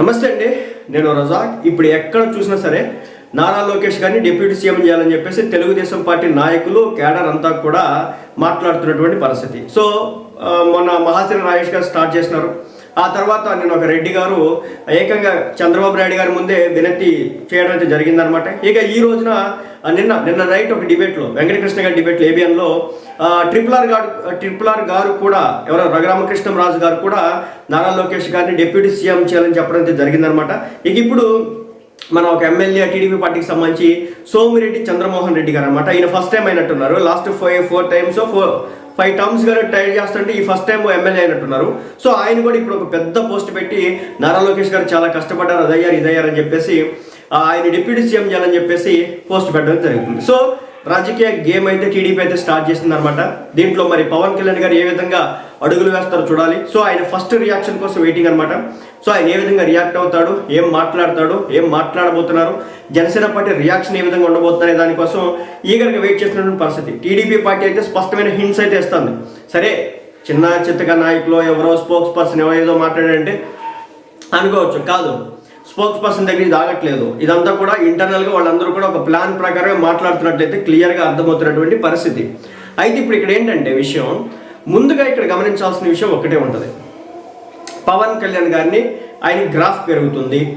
నమస్తే అండి నేను రజాక్. ఇప్పుడు ఎక్కడ చూసినా సరే నారా లోకేష్ గారిని డిప్యూటీ సీఎం చేయాలని చెప్పేసి తెలుగుదేశం పార్టీ నాయకులు కేడర్ అంతా కూడా మాట్లాడుతున్నటువంటి పరిస్థితి. సో మొన్న మహాసేన రాజేష్ గారు స్టార్ట్ చేసినారు. ఆ తర్వాత నేను ఒక రెడ్డి గారు ఏకంగా చంద్రబాబు నాయుడు గారి ముందే వినతి చేయడం అయితే జరిగిందనమాట ఇక ఈ రోజున నిన్న నిన్న నైట్ ఒక డిబేట్లో వెంకటకృష్ణ గారి డిబేట్లో ఏబిఎన్లో ట్రిపుల్ ఆర్ గారు ట్రిపుల్ ఆర్ గారు కూడా ఎవరో రఘురామకృష్ణం రాజు గారు కూడా నారా లోకేష్ గారిని డిప్యూటీ సీఎం చేయాలని చెప్పడం అయితే జరిగిందనమాట ఇక ఇప్పుడు మన ఒక ఎమ్మెల్యే టీడీపీ పార్టీకి సంబంధించి సోమిరెడ్డి చంద్రమోహన్ రెడ్డి గారు అనమాట ఈయన first time అయినట్టున్నారు. Last five four times four five terms గారు ట్రై చేస్తుంటే ఈ ఫస్ట్ టైం ఎమ్మెల్యే అయినట్టున్నారు. సో ఆయన కూడా ఇప్పుడు ఒక పెద్ద పోస్ట్ పెట్టి నారా లోకేష్ గారు చాలా కష్టపడ్డారు అదయ్యారు ఇదయ్యారు అని చెప్పేసి ఆయన డిప్యూటీ సీఎం చేయాలని చెప్పేసి పోస్ట్ పెట్టడం జరుగుతుంది సో రాజకీయ గేమ్ అయితే టీడీపీ అయితే స్టార్ట్ చేసింది అనమాట దీంట్లో మరి పవన్ కళ్యాణ్ గారు ఏ విధంగా అడుగులు వేస్తారో చూడాలి. సో ఆయన ఫస్ట్ రియాక్షన్ కోసం వెయిటింగ్ అనమాట సో ఆయన ఏ విధంగా రియాక్ట్ అవుతాడు ఏం మాట్లాడతాడు ఏం మాట్లాడబోతున్నారు జనసేన పార్టీ రియాక్షన్ ఏ విధంగా ఉండబోతున్నాయి దానికోసం ఈగర్గా వెయిట్ చేస్తున్నటువంటి పరిస్థితి. టీడీపీ పార్టీ అయితే స్పష్టమైన హింట్స్ అయితే ఇస్తుంది. సరే చిన్న చిత్తగా నాయకులు ఎవరో స్పోక్స్ పర్సన్ ఎవరో ఏదో మాట్లాడారంటే అనుకోవచ్చు కాదు. స్పోక్స్ పర్సన్ దగ్గర ఇది ఆగట్లేదు. ఇదంతా కూడా ఇంటర్నల్గా వాళ్ళందరూ కూడా ఒక ప్లాన్ ప్రకారమే మాట్లాడుతున్నట్లయితే క్లియర్గా అర్థమవుతున్నటువంటి పరిస్థితి. అయితే ఇప్పుడు ఇక్కడ ఏంటంటే విషయం ముందుగా ఇక్కడ గమనించాల్సిన విషయం ఒకటే ఉంటుంది. పవన్ కళ్యాణ్ గారిని ఆయన గ్రాఫ్ పెరుగుతుంది.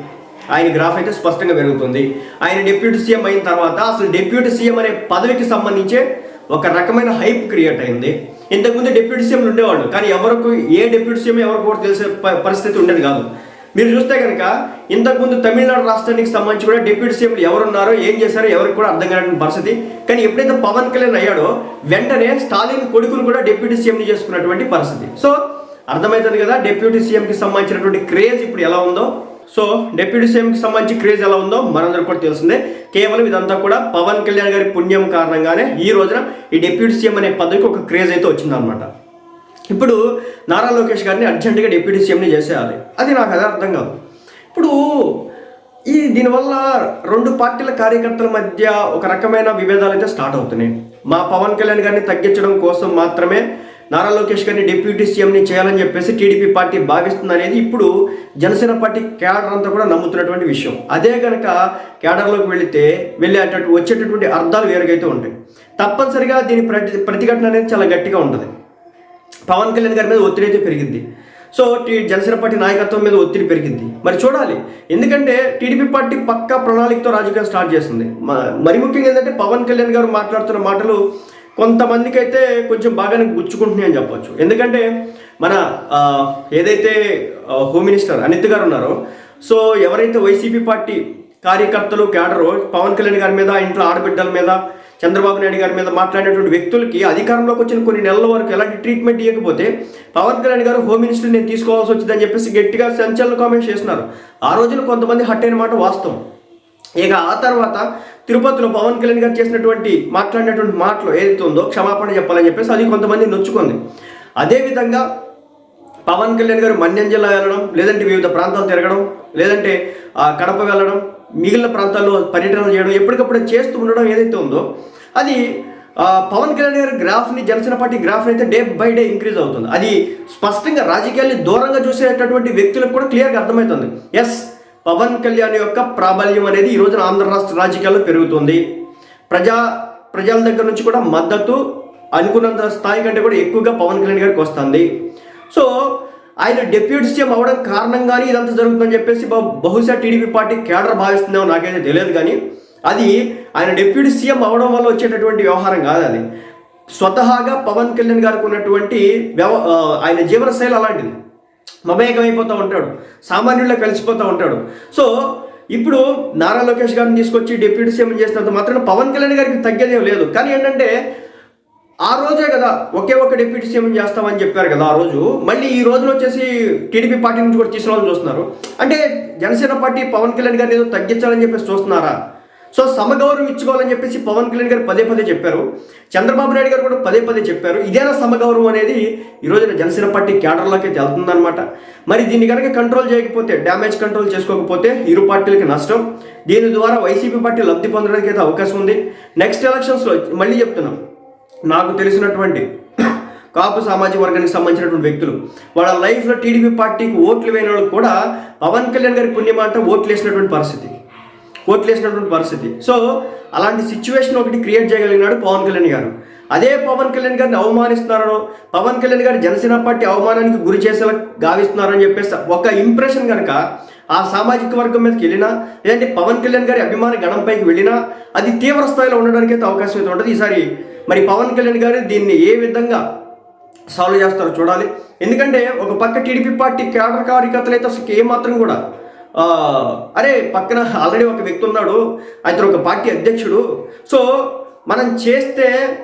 ఆయన గ్రాఫ్ అయితే స్పష్టంగా పెరుగుతుంది. ఆయన డిప్యూటీ సీఎం అయిన తర్వాత అసలు డిప్యూటీ సీఎం అనే పదవికి సంబంధించే ఒక రకమైన హైప్ క్రియేట్ అయింది. ఇంతకుముందు డిప్యూటీ సీఎంలు ఉండేవాళ్ళు కానీ ఎవరికి ఏ డిప్యూటీ సీఎం ఎవరికి కూడా తెలిసే ప- పరిస్థితి ఉండేది కాదు. మీరు చూస్తే కనుక ఇంతకుముందు తమిళనాడు రాష్ట్రానికి సంబంధించి కూడా డిప్యూటీ సీఎంలు ఎవరున్నారో ఏం చేశారో ఎవరికి కూడా అర్థం కాని పరిస్థితి. కానీ ఎప్పుడైతే పవన్ కళ్యాణ్ అయ్యాడో వెంటనే స్టాలిన్ కొడుకును కూడా డిప్యూటీ సీఎంని చేసుకున్నటువంటి పరిస్థితి. సో అర్థమవుతుంది కదా? డిప్యూటీ సీఎంకి సంబంధించినటువంటి క్రేజ్ ఇప్పుడు ఎలా ఉందో? సో డిప్యూటీ సీఎంకి సంబంధించి క్రేజ్ ఎలా ఉందో మనందరికి కూడా తెలిసిందే కేవలం ఇదంతా కూడా పవన్ కళ్యాణ్ గారి పుణ్యం కారణంగానే ఈ రోజున ఈ డిప్యూటీ సీఎం అనే పదవికి ఒక క్రేజ్ అయితే వచ్చిందనమాట ఇప్పుడు నారా లోకేష్ గారిని అర్జెంటుగా డిప్యూటీ సీఎంని చేసేయాలి. అది నాకు అదే అర్థం కాదు. ఇప్పుడు ఈ దీనివల్ల రెండు పార్టీల కార్యకర్తల మధ్య ఒక రకమైన విభేదాలు అయితే స్టార్ట్ అవుతున్నాయి. మా పవన్ కళ్యాణ్ గారిని తగ్గించడం కోసం మాత్రమే నారా లోకేష్ గారిని డిప్యూటీ సీఎంని చేయాలని చెప్పేసి టీడీపీ పార్టీ భావిస్తుంది అనేది ఇప్పుడు జనసేన పార్టీ క్యాడర్ అంతా కూడా నమ్ముతున్నటువంటి విషయం. అదే కనుక క్యాడర్లోకి వెళితే వెళ్ళేటట్టు వచ్చేటటువంటి అర్థాలు వేరుగా అయితే ఉంటాయి. తప్పనిసరిగా దీని ప్రతి ప్రతిఘటన అనేది చాలా గట్టిగా ఉంటుంది. పవన్ కళ్యాణ్ గారి మీద ఒత్తిడి అయితే పెరిగింది. సో టీ జనసేన పార్టీ నాయకత్వం మీద ఒత్తిడి పెరిగింది. మరి చూడాలి. ఎందుకంటే టీడీపీ పార్టీ పక్కా ప్రణాళికతో రాజకీయం స్టార్ట్ చేస్తుంది. మ- మరి ముఖ్యంగా ఏంటంటే పవన్ కళ్యాణ్ గారు మాట్లాడుతున్న మాటలు కొంతమందికి అయితే కొంచెం బాగానే గుచ్చుకుంటున్నాయి అని చెప్పొచ్చు. ఎందుకంటే మన ఏదైతే హోమ్ మినిస్టర్ అనిత్ గారు ఉన్నారో సో ఎవరైతే వైసీపీ పార్టీ కార్యకర్తలు క్యాడరు పవన్ కళ్యాణ్ గారి మీద ఇంట్లో ఆడబిడ్డల మీద చంద్రబాబు నాయుడు గారి మీద మాట్లాడినటువంటి వ్యక్తులకి అధికారంలోకి వచ్చిన కొన్ని నెలల వరకు ఎలాంటి ట్రీట్మెంట్ ఇవ్వకపోతే పవన్ కళ్యాణ్ గారు హోమ్ మినిస్టర్ నేను తీసుకోవాల్సి వచ్చిందని చెప్పేసి గట్టిగా సంచలన కామెంట్స్ చేస్తున్నారు. ఆ రోజున కొంతమంది హట్ అయిన మాట వాస్తవం. ఇక ఆ తర్వాత తిరుపతిలో పవన్ కళ్యాణ్ గారు చేసినటువంటి మాట్లాడినటువంటి మాటలు ఏదైతే ఉందో క్షమాపణ చెప్పాలని చెప్పేసి అది కొంతమంది నొచ్చుకుంది. అదేవిధంగా పవన్ కళ్యాణ్ గారు మన్యం జిల్లా వెళ్ళడం లేదంటే వివిధ ప్రాంతాలు తిరగడం లేదంటే కడప వెళ్ళడం మిగిలిన ప్రాంతాల్లో పర్యటనలు చేయడం ఎప్పటికప్పుడు చేస్తూ ఉండడం ఏదైతే ఉందో అది పవన్ కళ్యాణ్ గారి గ్రాఫ్ని జనసేన పార్టీ గ్రాఫ్ అయితే డే బై డే ఇంక్రీజ్ అవుతుంది. అది స్పష్టంగా రాజకీయాల్ని దూరంగా చూసేటటువంటి వ్యక్తులకు కూడా క్లియర్గా అర్థమవుతుంది. ఎస్ పవన్ కళ్యాణ్ యొక్క ప్రాబల్యం అనేది ఈ రోజున ఆంధ్ర రాష్ట్ర రాజకీయాల్లో పెరుగుతుంది. ప్రజా ప్రజల దగ్గర నుంచి కూడా మద్దతు అనుకున్నంత స్థాయి కంటే కూడా ఎక్కువగా పవన్ కళ్యాణ్ గారికి వస్తుంది. సో ఆయన డిప్యూటీ సీఎం అవడం కారణంగానే ఇదంతా జరుగుతుందని చెప్పేసి బహుశా టీడీపీ పార్టీ కేడర్ భావిస్తుందేమో నాకైతే తెలియదు కానీ అది ఆయన డిప్యూటీ సీఎం అవడం వల్ల వచ్చేటటువంటి వ్యవహారం కాదు అది. స్వతహాగా పవన్ కళ్యాణ్ గారికి ఉన్నటువంటి వ్యవ ఆయన జీవన శైలి అలాంటిది. మమేకమైపోతూ అయిపోతూ ఉంటాడు సామాన్యుల్లో కలిసిపోతూ ఉంటాడు. సో ఇప్పుడు నారా లోకేష్ గారిని తీసుకొచ్చి డిప్యూటీ సీఎం చేసినంత మాత్రం పవన్ కళ్యాణ్ గారికి తగ్గేదేం లేదు. కానీ ఏంటంటే ఆ రోజే కదా ఒకే ఒక డిప్యూటీ సీఎం చేస్తామని చెప్పారు కదా ఆ రోజు. మళ్ళీ ఈ రోజున వచ్చేసి టీడీపీ పార్టీ నుంచి కూడా తీసుకోవాలని చూస్తున్నారు. అంటే జనసేన పార్టీ పవన్ కళ్యాణ్ గారిని ఏదో తగ్గించాలని చెప్పేసి చూస్తున్నారా? సో సమగౌరవం ఇచ్చుకోవాలని చెప్పేసి పవన్ కళ్యాణ్ గారు పదే పదే చెప్పారు. చంద్రబాబు నాయుడు గారు కూడా పదే పదే చెప్పారు. ఇదేనా సమగౌరవం అనేది ఈ రోజున జనసేన పార్టీ క్యాడర్లోకి అయితే వెళ్తుందన్నమాట. మరి దీన్ని కనుక కంట్రోల్ చేయకపోతే డ్యామేజ్ కంట్రోల్ చేసుకోకపోతే ఇరు పార్టీలకి నష్టం. దీని ద్వారా వైసీపీ పార్టీ లబ్ధి పొందడానికి అయితే అవకాశం ఉంది. నెక్స్ట్ ఎలక్షన్స్లో మళ్ళీ చెప్తున్నాం. నాకు తెలిసినటువంటి కాపు సామాజిక వర్గానికి సంబంధించినటువంటి వ్యక్తులు వాళ్ళ లైఫ్లో టీడీపీ పార్టీకి ఓట్లు వేయని వాళ్ళు కూడా పవన్ కళ్యాణ్ గారి పుణ్యమాట ఓట్లు వేసినటువంటి పరిస్థితి. ఓట్లు వేసినటువంటి పరిస్థితి. సో అలాంటి సిచ్యువేషన్ ఒకటి క్రియేట్ చేయగలిగినాడు పవన్ కళ్యాణ్ గారు. అదే పవన్ కళ్యాణ్ గారిని అవమానిస్తున్నారనో పవన్ కళ్యాణ్ గారు జనసేన పార్టీ అవమానానికి గురి చేసేలా గావిస్తున్నారని చెప్పేసి ఒక ఇంప్రెషన్ కనుక ఆ సామాజిక వర్గం మీదకి వెళ్ళినా లేదంటే పవన్ కళ్యాణ్ గారి అభిమాన గణంపైకి వెళ్ళినా అది తీవ్ర స్థాయిలో ఉండడానికి అయితే అవకాశం అయితే ఉంటుంది. ఈసారి మరి పవన్ కళ్యాణ్ గారు దీన్ని ఏ విధంగా సాల్వ్ చేస్తారో చూడాలి. ఎందుకంటే ఒక పక్క టీడీపీ పార్టీ కేడర్ కార్యకర్తలు అయితే అసలు ఏమాత్రం కూడా అరే పక్కన ఆల్రెడీ ఒక వ్యక్తి ఉన్నాడు. అతను ఒక పార్టీ అధ్యక్షుడు. సో మనం చేస్తే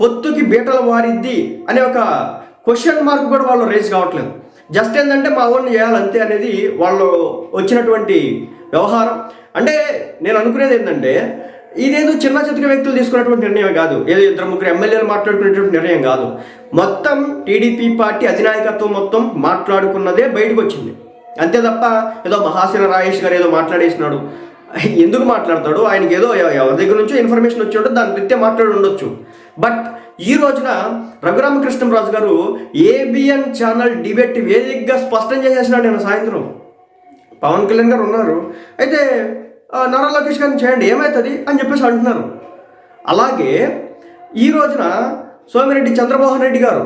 పొత్తుకి బీటలు వారిద్ది అనే ఒక క్వశ్చన్ మార్క్ కూడా వాళ్ళు రేజ్ కావట్లేదు. జస్ట్ ఏంటంటే మా ఊరిని చేయాలంతే అనేది వాళ్ళు వచ్చినటువంటి వ్యవహారం. అంటే నేను అనుకునేది ఏంటంటే ఇదేదో చిన్న చిత్ర వ్యక్తులు తీసుకున్నటువంటి నిర్ణయం కాదు. ఏదో ఇద్దరు ముగ్గురు ఎమ్మెల్యేలు మాట్లాడుకునేటువంటి నిర్ణయం కాదు. మొత్తం టీడీపీ పార్టీ అధినాయకత్వం మొత్తం మాట్లాడుకున్నదే బయటకు వచ్చింది. అంతే తప్ప ఏదో మహాసేన రాజేష్ గారు ఏదో మాట్లాడేసినాడు. ఎందుకు మాట్లాడతాడు? ఆయనకి ఏదో ఎవరి దగ్గర నుంచో ఇన్ఫర్మేషన్ వచ్చి ఉంటుంది దాని నిత్యం మాట్లాడి ఉండొచ్చు. బట్ ఈ రోజున రఘురామకృష్ణరాజు గారు ఏబిఎన్ ఛానల్ డిబేట్ వేదికగా స్పష్టం చేసేసినాడు నేను సాయంత్రం. పవన్ కళ్యాణ్ గారు ఉన్నారు. అయితే నారా లోకేష్ గారిని చేయండి ఏమవుతుంది అని చెప్పేసి అంటున్నారు. అలాగే ఈ రోజున సోమిరెడ్డి చంద్రమోహన్ రెడ్డి గారు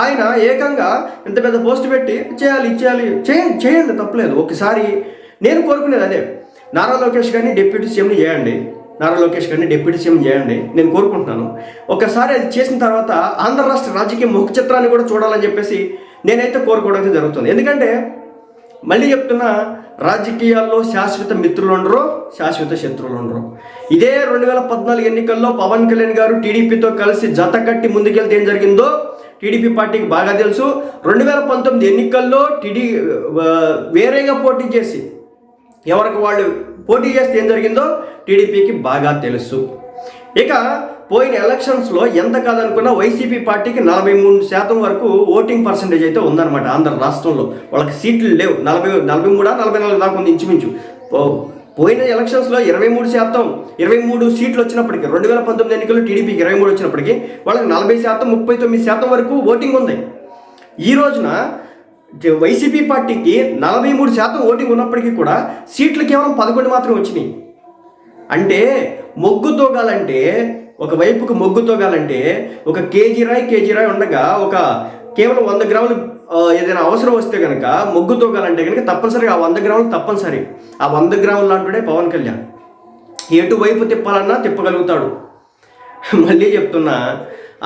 ఆయన ఏకంగా ఇంత పెద్ద పోస్ట్ పెట్టి చేయాలి చేయాలి చేయండి చేయండి తప్పలేదు. ఒకసారి నేను కోరుకునేది అదే. నారా లోకేష్ గారిని డిప్యూటీ సీఎంని చేయండి. నారా లోకేష్ గారిని డిప్యూటీ సీఎం చేయండి. నేను కోరుకుంటున్నాను. ఒకసారి అది చేసిన తర్వాత ఆంధ్ర రాష్ట్ర రాజకీయ ముఖ చిత్రాన్ని కూడా చూడాలని చెప్పేసి నేనైతే కోరుకోవడం అయితే జరుగుతుంది. ఎందుకంటే మళ్ళీ చెప్తున్నా రాజకీయాల్లో శాశ్వత మిత్రులు ఉండరు శాశ్వత శత్రువులు ఉండరు. ఇదే రెండు వేల పద్నాలుగు ఎన్నికల్లో పవన్ కళ్యాణ్ గారు టీడీపీతో కలిసి జత కట్టి ముందుకెళ్తే ఏం జరిగిందో టీడీపీ పార్టీకి బాగా తెలుసు. రెండు వేల పంతొమ్మిది ఎన్నికల్లో టీడీ వేరేగా పోటీ చేసి ఎవరికి వాళ్ళు పోటీ చేస్తే ఏం జరిగిందో టీడీపీకి బాగా తెలుసు. ఇక పోయిన ఎలక్షన్స్లో ఎంత కాదనుకున్నా వైసీపీ పార్టీకి నలభై మూడు శాతం వరకు ఓటింగ్ పర్సంటేజ్ అయితే ఉందన్నమాట ఆంధ్ర రాష్ట్రంలో. వాళ్ళకి సీట్లు లేవు. నలభై నలభై మూడా నలభై నాలుగు దాకా ఉంది ఇంచుమించు. పోయిన ఎలక్షన్స్లో ఇరవై మూడు శాతం ఇరవై మూడు సీట్లు వచ్చినప్పటికీ రెండు వేల పంతొమ్మిది ఎన్నికల్లో టీడీపీకి ఇరవై మూడు వచ్చినప్పటికీ వాళ్ళకి నలభై శాతం ముప్పై తొమ్మిది శాతం వరకు ఓటింగ్ ఉంది. ఈ రోజున వైసీపీ పార్టీకి నలభై మూడు శాతం ఓటింగ్ ఉన్నప్పటికీ కూడా సీట్లు కేవలం పదకొండు మాత్రం వచ్చినాయి. అంటే మొగ్గు తోగాలంటే ఒక వైపుకు మొగ్గు తోగాలంటే ఒక కేజీ రాయి కేజీ రాయి ఉండగా ఒక కేవలం వంద గ్రాములు ఏదైనా అవసరం వస్తే కనుక మొగ్గు తూకాలంటే కనుక తప్పనిసరిగా ఆ వంద గ్రాములు తప్పనిసరి. ఆ వంద గ్రాములు లాంటిడే పవన్ కళ్యాణ్. ఎటువైపు తిప్పాలన్నా తిప్పగలుగుతాడు. మళ్ళీ చెప్తున్నా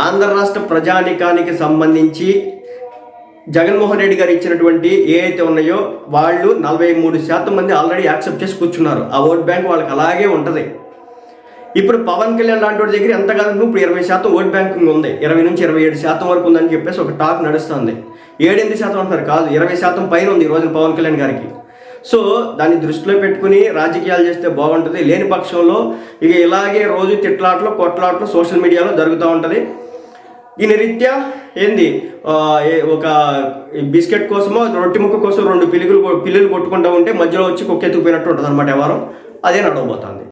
ఆంధ్ర రాష్ట్ర ప్రజానికానికి సంబంధించి జగన్మోహన్ రెడ్డి గారు ఇచ్చినటువంటి ఏ అయితే ఉన్నాయో వాళ్ళు నలభై మూడు శాతం మంది ఆల్రెడీ యాక్సెప్ట్ చేసి కూర్చున్నారు. ఆ ఓట్ బ్యాంక్ వాళ్ళకి అలాగే ఉంటుంది. ఇప్పుడు పవన్ కళ్యాణ్ లాంటి వాడి దగ్గర ఎంత కాదు ఇప్పుడు ఇరవై శాతం ఓట్ బ్యాంకింగ్ ఉంది. ఇరవై నుంచి ఇరవై ఏడు శాతం వరకు ఉందని చెప్పేసి ఒక టాక్ నడుస్తుంది. ఏడెనిమిది శాతం అంటున్నారు. కాదు ఇరవై శాతం పైన ఉంది ఈ రోజున పవన్ కళ్యాణ్ గారికి. సో దాన్ని దృష్టిలో పెట్టుకుని రాజకీయాలు చేస్తే బాగుంటుంది. లేని పక్షంలో ఇక ఇలాగే రోజు తిట్లాట్లు కొట్లాట్లు సోషల్ మీడియాలో జరుగుతూ ఉంటుంది. దీని రీత్యా ఏంది? ఏ- ఒక బిస్కెట్ కోసమో రొట్టె ముక్క కోసం రెండు పిల్లులు పిల్లులు కొట్టుకుంటూ ఉంటే మధ్యలో వచ్చి కుక్క ఎత్తుకుపోయినట్టు ఉంటుంది అనమాట వ్యవహారం. అదే నడవబోతుంది.